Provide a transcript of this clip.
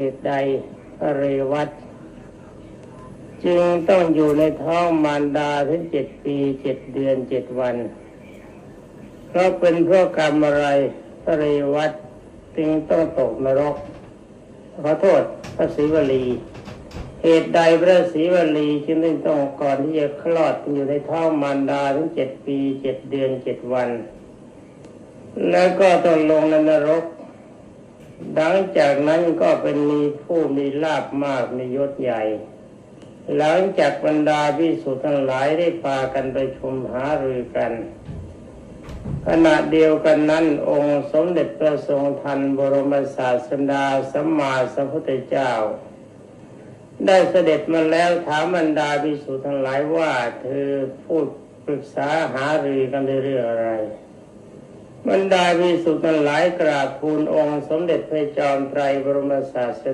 เหตุใดเรวัตจึงต้องอยู่ในท้องมารดาถึงเจ็ดปีเจ็ดเดือนเจ็ดวันเพราะเป็นเพราะกรรมอะไรเรวัตจึงต้องตกนรกขอโทษพระศรีวลี เหตุใดพระศรีวลีจึงต้องก่อนที่จะคลอดอยู่ในท้องมารดาถึงเจ็ดปีเจ็ดเดือนเจ็ดวัน แล้วก็ต้องลงในนรก หลังจากนั้นก็เป็นมีผู้มีลาบมากมียศใหญ่ หลังจากบรรดาพิสุทั้งหลายได้พากันไปชมหารือกัน ขณะเดียวกันนั้น องค์สมเด็จพระทรงทันบรมศาสดาสัมมาสัมพุทธเจ้า ได้เสด็จมาแล้วถามบรรดาพิสุทั้งหลายว่าเธอพูดปรึกษาหารือกันในเรื่องอะไร บรรดาวิสุทธิ์หลายกราบทูลองค์สมเด็จพระจอมไตรบรมศาส